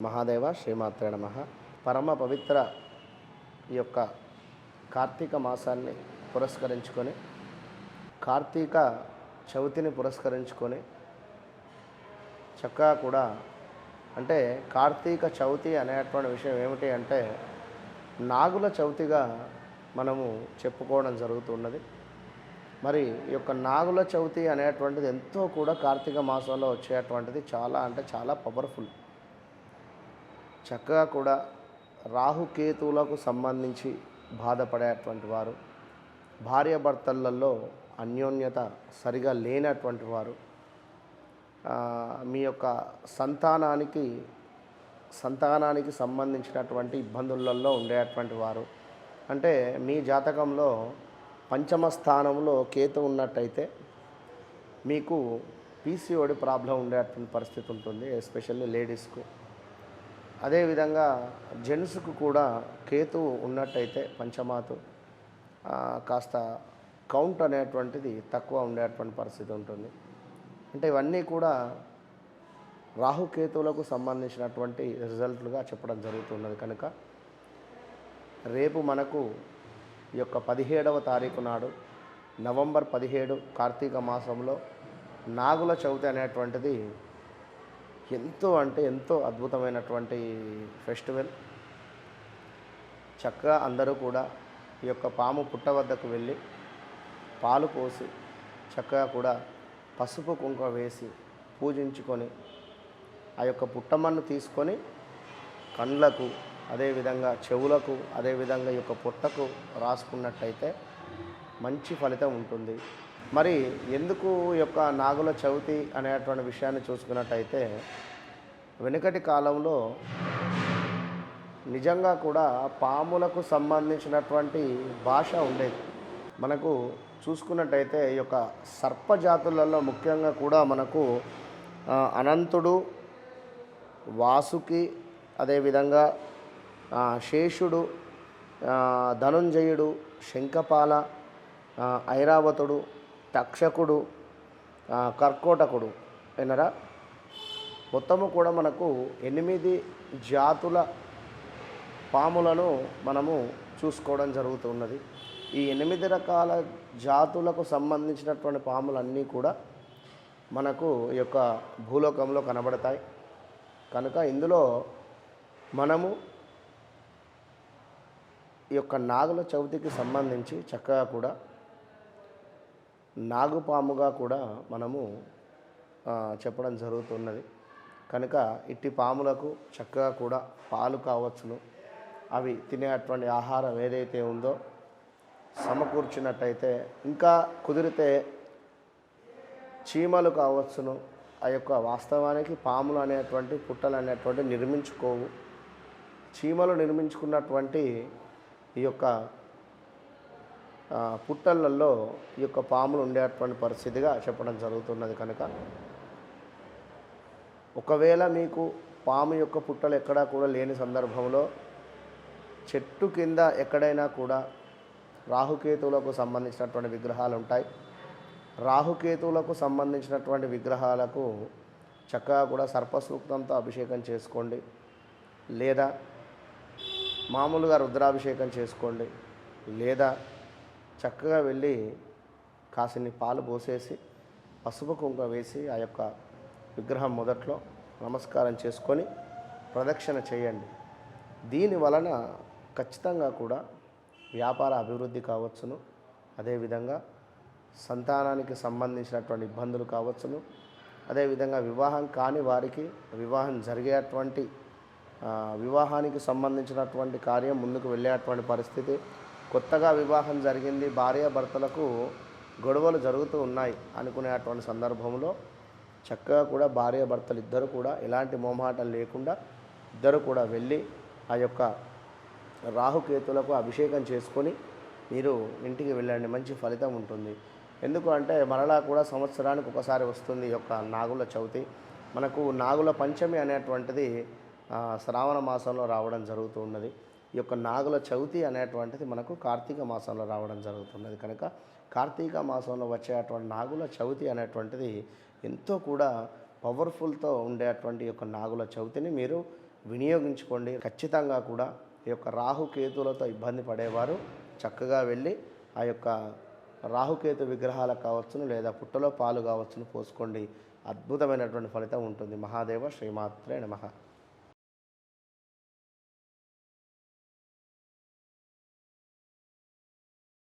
మహాదేవ శ్రీమాత్రే నమ. పరమ పవిత్ర ఈ యొక్క కార్తీక మాసాన్ని పురస్కరించుకొని కార్తీక చవితిని పురస్కరించుకొని చక్కగా కూడా అంటే కార్తీక చవితి అనేటువంటి విషయం ఏమిటి అంటే నాగుల చవితిగా మనము చెప్పుకోవడం జరుగుతున్నది. మరి ఈ యొక్క నాగుల చవితి అనేటువంటిది ఎంతో కూడా కార్తీక మాసంలో వచ్చేటువంటిది చాలా అంటే చాలా పవర్ఫుల్ చక్కగా కూడా రాహుకేతువులకు సంబంధించి బాధపడేటువంటి వారు భార్యాభర్తలలో అన్యోన్యత సరిగా లేనటువంటి వారు మీ యొక్క సంతానానికి సంతానానికి సంబంధించినటువంటి ఇబ్బందులలో ఉండేటువంటి వారు. అంటే మీ జాతకంలో పంచమ స్థానంలో కేతు ఉన్నట్టయితే మీకు పీసీఓడి ప్రాబ్లం ఉండేటువంటి పరిస్థితి ఉంటుంది ఎస్పెషల్లీ లేడీస్కు అదేవిధంగా జెంట్స్కు కూడా కేతు ఉన్నట్టయితే పంచమాతు కాస్త కౌంట్ అనేటువంటిది తక్కువ ఉండేటువంటి పరిస్థితి ఉంటుంది. అంటే ఇవన్నీ కూడా రాహుకేతువులకు సంబంధించినటువంటి రిజల్ట్లుగా చెప్పడం జరుగుతున్నది కనుక రేపు మనకు ఈ యొక్క పదిహేడవ తారీఖు నాడు నవంబర్ పదిహేడు కార్తీక మాసంలో నాగుల చవితి అనేటువంటిది ఎంతో అంటే ఎంతో అద్భుతమైనటువంటి ఫెస్టివల్. చక్కగా అందరూ కూడా ఈ యొక్క పాము పుట్ట వద్దకు వెళ్ళి పాలు పోసి చక్కగా కూడా పసుపు కుంకుమ వేసి పూజించుకొని ఆ యొక్క పుట్టమన్ను తీసుకొని కండ్లకు అదేవిధంగా చెవులకు అదేవిధంగా ఈ యొక్క పుట్టకు రాసుకున్నట్టయితే మంచి ఫలితం ఉంటుంది. మరి ఎందుకు యొక్క నాగుల చవితి అనేటువంటి విషయాన్ని చూసుకున్నట్టయితే వెనుకటి కాలంలో నిజంగా కూడా పాములకు సంబంధించినటువంటి భాష ఉండేది. మనకు చూసుకున్నట్టయితే ఈ యొక్క సర్పజాతులలో ముఖ్యంగా కూడా మనకు అనంతుడు వాసుకి అదేవిధంగా శేషుడు ధనుంజయుడు శంఖపాల ఐరావతుడు తక్షకుడు కర్కోటకుడు వినరా మొత్తము కూడా మనకు ఎనిమిది జాతుల పాములను మనము చూసుకోవడం జరుగుతున్నది. ఈ ఎనిమిది రకాల జాతులకు సంబంధించినటువంటి పాములన్నీ కూడా మనకు ఈ యొక్క భూలోకంలో కనబడతాయి. కనుక ఇందులో మనము ఈ యొక్క నాగుల చవితికి సంబంధించి చక్కగా కూడా నాగుపాముగా కూడా మనము చెప్పడం జరుగుతున్నది. కనుక ఇట్టి పాములకు చక్కగా కూడా పాలు కావచ్చును. అవి తినేటువంటి ఆహారం ఏదైతే ఉందో సమకూర్చినట్టయితే ఇంకా కుదిరితే చీమలు కావచ్చును. ఆ యొక్క వాస్తవానికి పాములు అనేటువంటి పుట్టలు అనేటువంటి నిర్మించుకోవు. చీమలు నిర్మించుకున్నటువంటి ఈ యొక్క పుట్టలలో ఈ యొక్క పాములు ఉండేటువంటి పరిస్థితిగా చెప్పడం జరుగుతున్నది కనుక. ఒకవేళ మీకు పాము యొక్క పుట్టలు ఎక్కడా కూడా లేని సందర్భంలో చెట్టు కింద ఎక్కడైనా కూడా రాహుకేతువులకు సంబంధించినటువంటి విగ్రహాలు ఉంటాయి. రాహుకేతువులకు సంబంధించినటువంటి విగ్రహాలకు చక్కగా కూడా సర్పసూక్తంతో అభిషేకం చేసుకోండి. లేదా మామూలుగా రుద్రాభిషేకం చేసుకోండి. లేదా చక్కగా వెళ్ళి కాసిని పాలు పోసేసి పసుపు కుంకుమ వేసి ఆ యొక్క విగ్రహం మొదట్లో నమస్కారం చేసుకొని ప్రదక్షిణ చేయండి. దీని వలన ఖచ్చితంగా కూడా వ్యాపార అభివృద్ధి కావచ్చును. అదేవిధంగా సంతానానికి సంబంధించినటువంటి ఇబ్బందులు కావచ్చును. అదేవిధంగా వివాహం కాని వారికి వివాహం జరిగేటువంటి వివాహానికి సంబంధించినటువంటి కార్యం ముందుకు వెళ్ళేటువంటి పరిస్థితి కొత్తగా వివాహం జరిగింది భార్యాభర్తలకు గొడవలు జరుగుతూ ఉన్నాయి అనుకునేటువంటి సందర్భంలో చక్కగా కూడా భార్యాభర్తలు ఇద్దరు కూడా ఎలాంటి మొహమాటం లేకుండా ఇద్దరు కూడా వెళ్ళి ఆ యొక్క రాహుకేతులకు అభిషేకం చేసుకొని మీరు ఇంటికి వెళ్ళండి మంచి ఫలితం ఉంటుంది. ఎందుకు అంటే మరలా కూడా సంవత్సరానికి ఒకసారి వస్తుంది ఈ యొక్క నాగుల చవితి. మనకు నాగుల పంచమి అనేటువంటిది శ్రావణ మాసంలో రావడం జరుగుతూ ఉన్నది. ఈ యొక్క నాగుల చవితి అనేటువంటిది మనకు కార్తీక మాసంలో రావడం జరుగుతున్నది. కనుక కార్తీక మాసంలో వచ్చే అటువంటి నాగుల చవితి అనేటువంటిది ఎంతో కూడా పవర్ఫుల్తో ఉండేటువంటి అటువంటి యొక్క నాగుల చవితిని మీరు వినియోగించుకోండి. ఖచ్చితంగా కూడా ఈ యొక్క రాహుకేతులతో ఇబ్బంది పడేవారు చక్కగా వెళ్ళి ఆ యొక్క రాహుకేతు విగ్రహాలు కావచ్చును లేదా పుట్టలో పాలు కావచ్చును పోసుకోండి. అద్భుతమైనటువంటి ఫలితం ఉంటుంది. మహాదేవ శ్రీమాత్రే నమః.